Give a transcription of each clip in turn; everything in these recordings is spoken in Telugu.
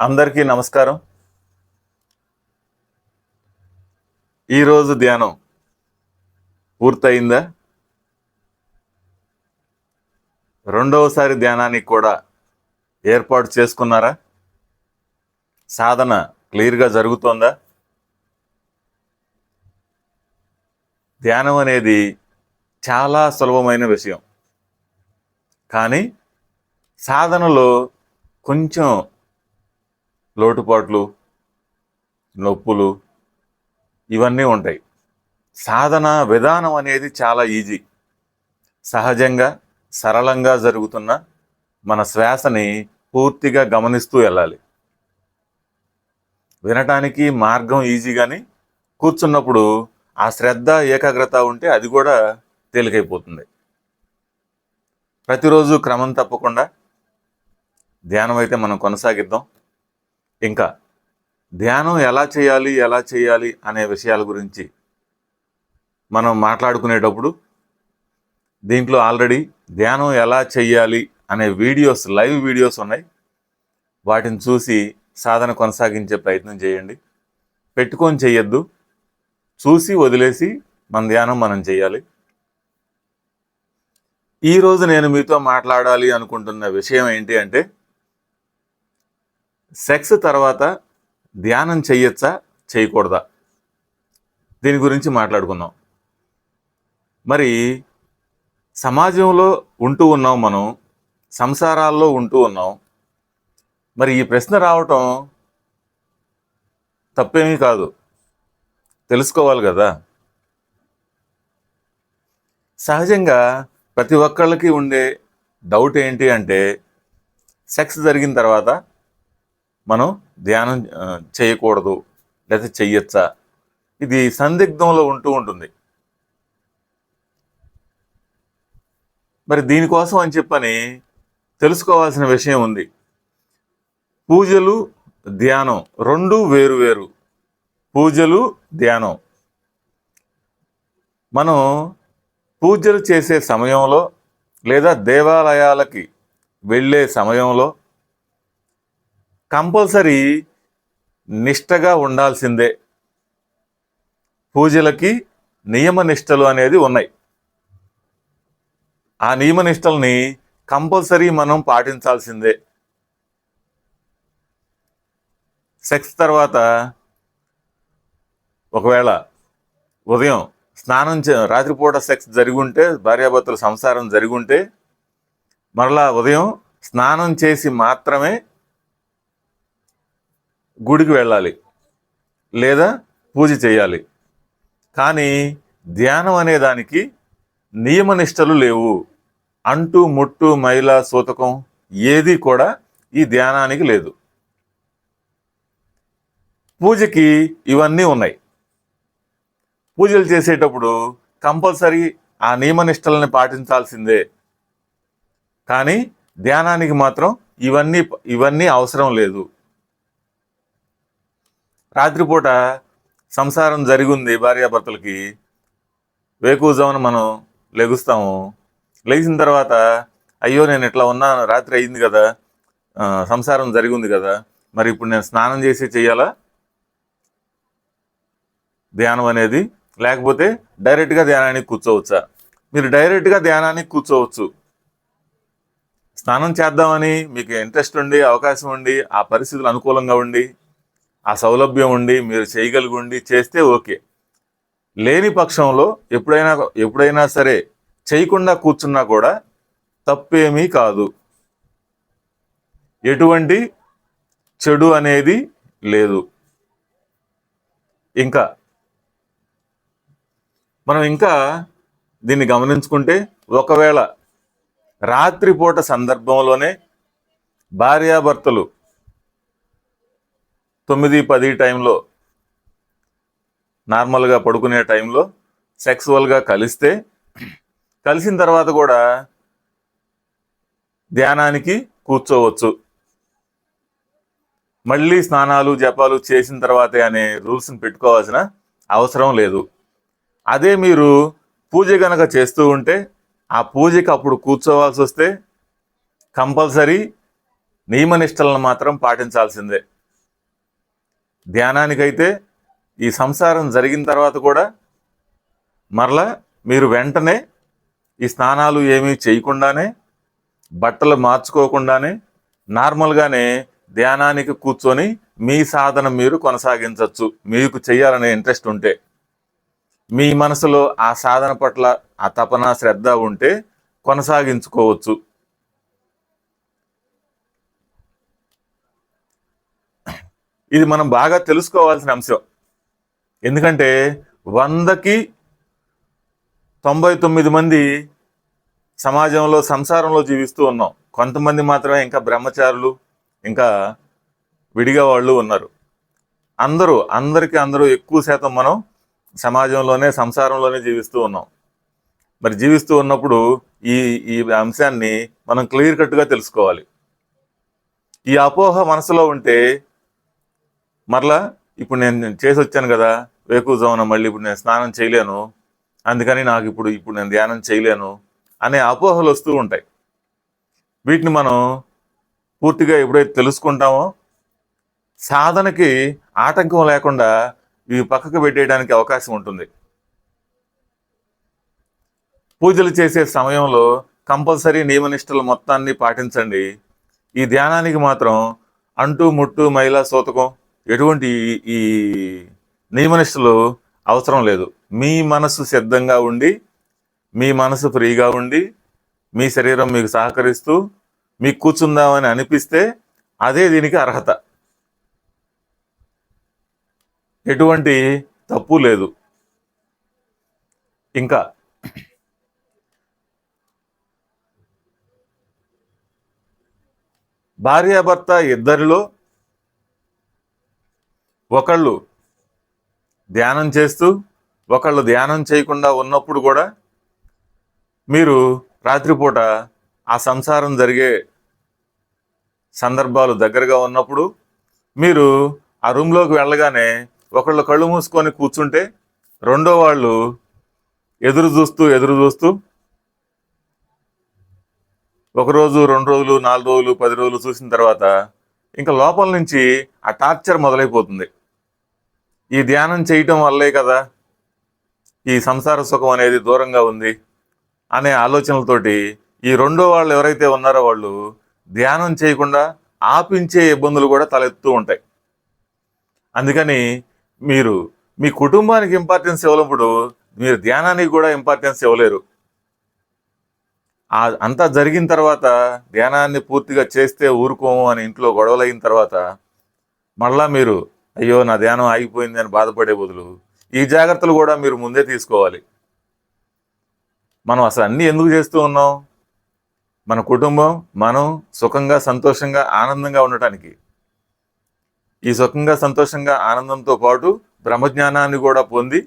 అందరికీ నమస్కారం. ఈరోజు ధ్యానం పూర్తయిందా? రెండవసారి ధ్యానానికి కూడా ఏర్పాటు చేసుకున్నారా? సాధన క్లియర్గా జరుగుతోందా? ధ్యానం అనేది చాలా సులభమైన విషయం. కానీ సాధనలో కొంచెం లోటుపాట్లు నొప్పులు ఇవన్నీ ఉంటాయి. సాధన విధానం అనేది చాలా ఈజీ. సహజంగా సరళంగా జరుగుతున్న మన శ్వాసని పూర్తిగా గమనిస్తూ వెళ్ళాలి. వినటానికి మార్గం ఈజీ కానీ కూర్చున్నప్పుడు ఆ శ్రద్ధ ఏకాగ్రత ఉంటే అది కూడా తేలికైపోతుంది. ప్రతిరోజు క్రమం తప్పకుండా ధ్యానం అయితే మనం కొనసాగిద్దాం. ఇంకా ధ్యానం ఎలా చేయాలి ఎలా చేయాలి అనే విషయాల గురించి మనం మాట్లాడుకునేటప్పుడు దీంట్లో ఆల్రెడీ ధ్యానం ఎలా చేయాలి అనే వీడియోస్ లైవ్ వీడియోస్ ఉన్నాయి. వాటిని చూసి సాధన కొనసాగించే ప్రయత్నం చేయండి. పెట్టుకొని చేయొద్దు. చూసి వదిలేసి మన ధ్యానం మనం చేయాలి. ఈరోజు నేను మీతో మాట్లాడాలి అనుకుంటున్న విషయం ఏంటి అంటే సెక్స్ తర్వాత ధ్యానం చేయొచ్చా చేయకూడదా దీని గురించి మాట్లాడుకుందాం. మరి సమాజంలో ఉంటూ ఉన్నాం మనం సంసారాల్లో ఉంటూ ఉన్నాం. మరి ఈ ప్రశ్న రావటం తప్పేమీ కాదు. తెలుసుకోవాలి కదా. సహజంగా ప్రతి ఒక్కళ్ళకి ఉండే డౌట్ ఏంటి అంటే సెక్స్ జరిగిన తర్వాత మనం ధ్యానం చేయకూడదు లేదా చెయ్యొచ్చా? ఇది సందిగ్ధంలో ఉంటూ ఉంటుంది. మరి దీనికోసం అని చెప్పని తెలుసుకోవాల్సిన విషయం ఉంది. పూజలు ధ్యానం రెండు వేరు వేరు. పూజలు ధ్యానం. మనం పూజలు చేసే సమయంలో లేదా దేవాలయాలకి వెళ్ళే సమయంలో కంపల్సరీ నిష్టగా ఉండాల్సిందే. పూజలకి నియమనిష్టలు అనేది ఉన్నాయి. ఆ నియమనిష్టల్ని కంపల్సరీ మనం పాటించాల్సిందే. సెక్స్ తర్వాత ఒకవేళ ఉదయం స్నానం చే రాత్రిపూట సెక్స్ జరిగి ఉంటే భార్యాభర్తల సంసారం జరిగి ఉంటే మరలా ఉదయం స్నానం చేసి మాత్రమే గుడికి వెళ్ళాలి లేదా పూజ చేయాలి. కానీ ధ్యానం అనే దానికి నియమనిష్టలు లేవు. అంటు ముట్టు మైల సూతకం ఏది కూడా ఈ ధ్యానానికి లేదు. పూజకి ఇవన్నీ ఉన్నాయి. పూజలు చేసేటప్పుడు కంపల్సరీ ఆ నియమనిష్టలని పాటించాల్సిందే. కానీ ధ్యానానికి మాత్రం ఇవన్నీ ఇవన్నీ అవసరం లేదు. రాత్రిపూట సంసారం జరిగింది భార్యాభర్తలకి. వేకువజామున మనం లెగుస్తాము. లెగిసిన తర్వాత అయ్యో నేను ఇట్లా ఉన్నాను రాత్రి అయింది కదా సంసారం జరిగింది కదా మరి ఇప్పుడు నేను స్నానం చేసి చెయ్యాలా ధ్యానం అనేది లేకపోతే డైరెక్ట్గా ధ్యానానికి కూర్చోవచ్చా? మీరు డైరెక్ట్గా ధ్యానానికి కూర్చోవచ్చు. స్నానం చేద్దామని మీకు ఇంట్రెస్ట్ ఉండి అవకాశం ఉండి ఆ పరిస్థితులు అనుకూలంగా ఉండి ఆ సౌలభ్యం ఉండి మీరు చేయగలిగి ఉండి చేస్తే ఓకే. లేని పక్షంలో ఎప్పుడైనా ఎప్పుడైనా సరే చేయకుండా కూర్చున్నా కూడా తప్పేమీ కాదు. ఎటువంటి చెడు అనేది లేదు. ఇంకా మనం ఇంకా దీన్ని గమనించుకుంటే ఒకవేళ రాత్రిపూట సందర్భంలోనే భార్యాభర్తలు తొమ్మిది పది టైంలో నార్మల్గా పడుకునే టైంలో సెక్సువల్గా కలిస్తే కలిసిన తర్వాత కూడా ధ్యానానికి కూర్చోవచ్చు. మళ్ళీ స్నానాలు జపాలు చేసిన తర్వాతే అనే రూల్స్ని పెట్టుకోవాల్సిన అవసరం లేదు. అదే మీరు పూజ గనక చేస్తూ ఉంటే ఆ పూజకి అప్పుడు కూర్చోవాల్సి వస్తే కంపల్సరీ నియమనిష్టలను మాత్రం పాటించాల్సిందే. ధ్యానానికైతే ఈ సంసారం జరిగిన తర్వాత కూడా మరలా మీరు వెంటనే ఈ స్నానాలు ఏమీ చేయకుండానే బట్టలు మార్చుకోకుండానే నార్మల్గానే ధ్యానానికి కూర్చొని మీ సాధన మీరు కొనసాగించవచ్చు. మీకు చేయాలనే ఇంట్రెస్ట్ ఉంటే మీ మనసులో ఆ సాధన పట్ల ఆ తపన శ్రద్ధ ఉంటే కొనసాగించుకోవచ్చు. ఇది మనం బాగా తెలుసుకోవాల్సిన అంశం. ఎందుకంటే వందకి తొంభై తొమ్మిది మంది సమాజంలో సంసారంలో జీవిస్తూ ఉన్నాం. కొంతమంది మాత్రమే ఇంకా బ్రహ్మచారులు ఇంకా విడిగా వాళ్ళు ఉన్నారు. అందరూ అందరికీ అందరూ ఎక్కువ శాతం మనం సమాజంలోనే సంసారంలోనే జీవిస్తూ ఉన్నాం. మరి జీవిస్తూ ఉన్నప్పుడు ఈ ఈ అంశాన్ని మనం క్లియర్ కట్గా తెలుసుకోవాలి. ఈ అపోహ మనసులో ఉంటే మరలా ఇప్పుడు నేను చేసి వచ్చాను కదా వేకుజామున మళ్ళీ ఇప్పుడు నేను స్నానం చేయలేను అందుకని నాకు ఇప్పుడు ఇప్పుడు నేను ధ్యానం చేయలేను అనే అపోహలు వస్తూ ఉంటాయి. వీటిని మనం పూర్తిగా ఎప్పుడైతే తెలుసుకుంటామో సాధనకి ఆటంకం లేకుండా ఇవి పక్కకు పెట్టేయడానికి అవకాశం ఉంటుంది. పూజలు చేసే సమయంలో కంపల్సరీ నియమనిష్టల మొత్తాన్ని పాటించండి. ఈ ధ్యానానికి మాత్రం అంటు ముట్టు మైలా సూతకం ఎటువంటి ఈ- నియమనిష్టలు అవసరం లేదు. మీ మనసు సిద్ధంగా ఉండి మీ మనసు ఫ్రీగా ఉండి మీ శరీరం మీకు సహకరిస్తూ మీకు కూర్చుందామని అనిపిస్తే అదే దీనికి అర్హత. ఎటువంటి తప్పు లేదు. ఇంకా భార్యాభర్త ఇద్దరిలో ఒకళ్ళు ధ్యానం చేస్తూ ఒకళ్ళు ధ్యానం చేయకుండా ఉన్నప్పుడు కూడా మీరు రాత్రిపూట ఆ సంసారం జరిగే సందర్భాలు దగ్గరగా ఉన్నప్పుడు మీరు ఆ రూమ్లోకి వెళ్ళగానే ఒకళ్ళు కళ్ళు మూసుకొని కూర్చుంటే రెండో వాళ్ళు ఎదురు చూస్తూ ఎదురు చూస్తూ ఒక రోజు రెండు రోజులు నాలుగు రోజులు పది రోజులు చూసిన తర్వాత ఇంకా లోపల నుంచి ఆ టార్చర్ మొదలైపోతుంది. ఈ ధ్యానం చేయటం వల్లే కదా ఈ సంసార సుఖం అనేది దూరంగా ఉంది అనే ఆలోచనలతోటి ఈ రెండో వాళ్ళు ఎవరైతే ఉన్నారో వాళ్ళు ధ్యానం చేయకుండా ఆపించే ఇబ్బందులు కూడా తలెత్తూ ఉంటాయి. అందుకని మీరు మీ కుటుంబానికి ఇంపార్టెన్స్ ఇవ్వనప్పుడు మీరు ధ్యానానికి కూడా ఇంపార్టెన్స్ ఇవ్వలేరు. ఆ అంతా జరిగిన తర్వాత ధ్యానాన్ని పూర్తిగా చేస్తే ఊరుకోము అని ఇంట్లో గొడవలు అయిన తర్వాత మళ్ళా మీరు అయ్యో నా ధ్యానం ఆగిపోయింది అని బాధపడే బదులు ఈ జాగ్రత్తలు కూడా మీరు ముందే తీసుకోవాలి. మనం అసలు అన్నీ ఎందుకు చేస్తూ ఉన్నాం? మన కుటుంబం మనం సుఖంగా సంతోషంగా ఆనందంగా ఉండటానికి. ఈ సుఖంగా సంతోషంగా ఆనందంతో పాటు బ్రహ్మజ్ఞానాన్ని కూడా పొంది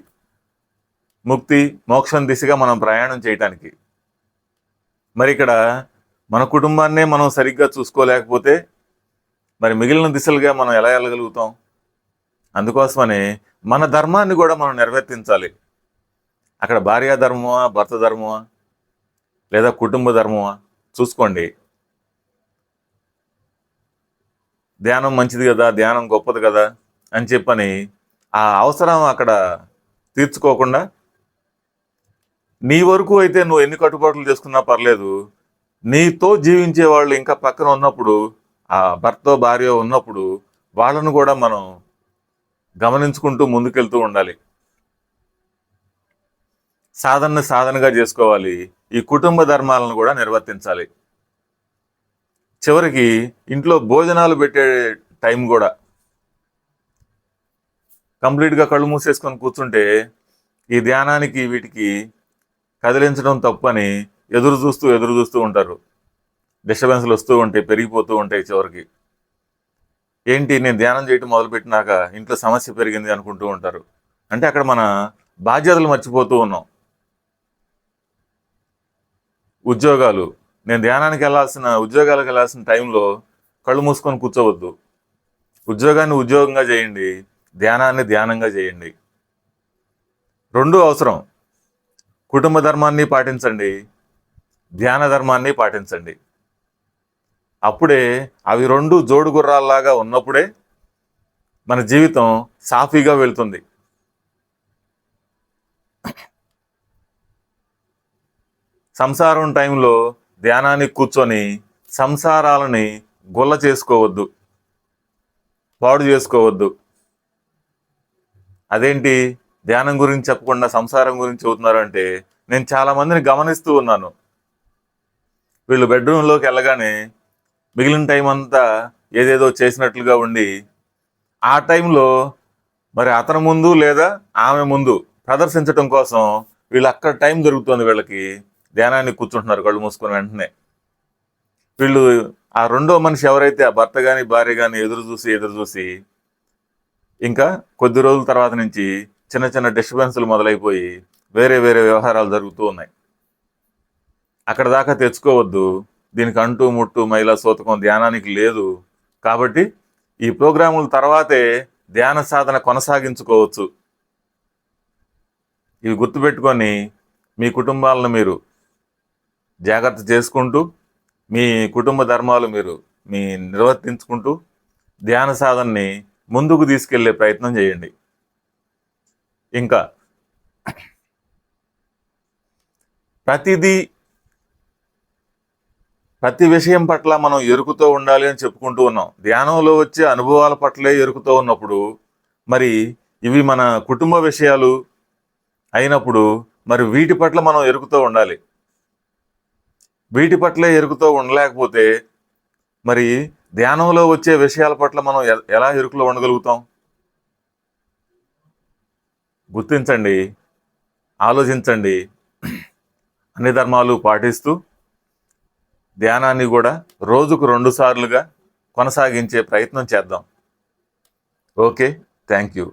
ముక్తి మోక్షం దిశగా మనం ప్రయాణం చేయటానికి. మరి ఇక్కడ మన కుటుంబాన్నే మనం సరిగ్గా చూసుకోలేకపోతే మరి మిగిలిన దిశలుగా మనం ఎలా వెళ్ళగలుగుతాం? అందుకోసమనే మన ధర్మాన్ని కూడా మనం నెరవేర్తించాలి. అక్కడ భార్యా ధర్మమా భర్త ధర్మమా లేదా కుటుంబ ధర్మమా? చూసుకోండి. ధ్యానం మంచిది కదా ధ్యానం గొప్పది కదా అని చెప్పని ఆ అవసరం అక్కడ తీర్చుకోకుండా నీ వరకు అయితే నువ్వు ఎన్ని కట్టుబాట్లు చేసుకున్నా పర్లేదు నీతో జీవించే వాళ్ళు ఇంకా పక్కన ఉన్నప్పుడు ఆ భర్త భార్య ఉన్నప్పుడు వాళ్ళను కూడా మనం గమనించుకుంటూ ముందుకెళ్తూ ఉండాలి. సాధనను సాధనగా చేసుకోవాలి. ఈ కుటుంబ ధర్మాలను కూడా నిర్వర్తించాలి. చివరికి ఇంట్లో భోజనాలు పెట్టే టైం కూడా. కంప్లీట్గా కళ్ళు మూసేసుకొని కూర్చుంటే ఈ ధ్యానానికి వీటికి కదిలించడం తప్పని ఎదురు చూస్తూ ఎదురు చూస్తూ ఉంటారు. డిస్టర్బెన్స్లు వస్తూ ఉంటాయి పెరిగిపోతూ ఉంటాయి చివరికి. ఏంటి నేను ధ్యానం చేయటం మొదలుపెట్టినాక ఇంట్లో సమస్య పెరిగింది అనుకుంటూ ఉంటారు. అంటే అక్కడ మన బాధ్యతలు మర్చిపోతూ ఉన్నాం. ఉద్యోగాలు నేను ధ్యానానికి వెళ్ళాల్సిన ఉద్యోగాలకు వెళ్ళాల్సిన టైంలో కళ్ళు మూసుకొని కూర్చోవద్దు. ఉద్యోగాన్ని ఉద్యోగంగా చేయండి ధ్యానాన్ని ధ్యానంగా చేయండి. రెండు అవసరం. కుటుంబ ధర్మాన్ని పాటించండి ధ్యాన ధర్మాన్ని పాటించండి. అప్పుడే అవి రెండు జోడు గుర్రాల్లాగా ఉన్నప్పుడే మన జీవితం సాఫీగా వెళ్తుంది. సంసారం టైంలో ధ్యానానికి కూర్చొని సంసారాలని గుల్ల చేసుకోవద్దు పాడు చేసుకోవద్దు. అదేంటి? ధ్యానం గురించి చెప్పకుండా సంసారం గురించి చెబుతున్నారు అంటే నేను చాలా మందిని గమనిస్తూ ఉన్నాను. వీళ్ళు బెడ్రూమ్లోకి వెళ్ళగానే మిగిలిన టైం అంతా ఏదేదో చేసినట్లుగా ఉండి ఆ టైంలో మరి అతని ముందు లేదా ఆమె ముందు ప్రదర్శించడం కోసం వీళ్ళు అక్కడ టైం దొరుకుతుంది వీళ్ళకి. ధ్యానానికి కూర్చుంటున్నారు కళ్ళు మూసుకొని వెంటనే. వీళ్ళు ఆ రెండో మనిషి ఎవరైతే ఆ భర్త కానీ భార్య కానీ ఎదురు చూసి ఎదురు చూసి ఇంకా కొద్ది రోజుల తర్వాత నుంచి చిన్న చిన్న డిస్టర్బెన్స్లు మొదలైపోయి వేరే వేరే వ్యవహారాలు జరుగుతూ ఉన్నాయి. అక్కడ దాకా తెచ్చుకోవద్దు. దీనికి అంటూ ముట్టు మహిళా సోతకం ధ్యానానికి లేదు. కాబట్టి ఈ ప్రోగ్రాముల తర్వాతే ధ్యాన సాధన కొనసాగించుకోవచ్చు. ఇవి గుర్తుపెట్టుకొని మీ కుటుంబాలను మీరు జాగ్రత్త చేసుకుంటూ మీ కుటుంబ ధర్మాలు మీరు మీ నిర్వర్తించుకుంటూ ధ్యాన సాధనని ముందుకు తీసుకెళ్ళే ప్రయత్నం చేయండి. ఇంకా ప్రతిదీ ప్రతి విషయం పట్ల మనం ఎరుకుతో ఉండాలి అని చెప్పుకుంటూ ఉన్నాం. ధ్యానంలో వచ్చే అనుభవాల పట్లే ఎరుకుతో ఉన్నప్పుడు మరి ఇవి మన కుటుంబ విషయాలు అయినప్పుడు మరి వీటి పట్ల మనం ఎరుకుతో ఉండాలి. వీటి పట్లే ఎరుకుతో ఉండలేకపోతే మరి ధ్యానంలో వచ్చే విషయాల పట్ల మనం ఎలా ఎరుకులో ఉండగలుగుతాం? గుర్తించండి ఆలోచించండి అన్ని ధర్మాలు పాటిస్తూ ధ్యానాన్ని కూడా రోజుకు రెండు సార్లుగా కొనసాగించే ప్రయత్నం చేద్దాం. Okay thank you.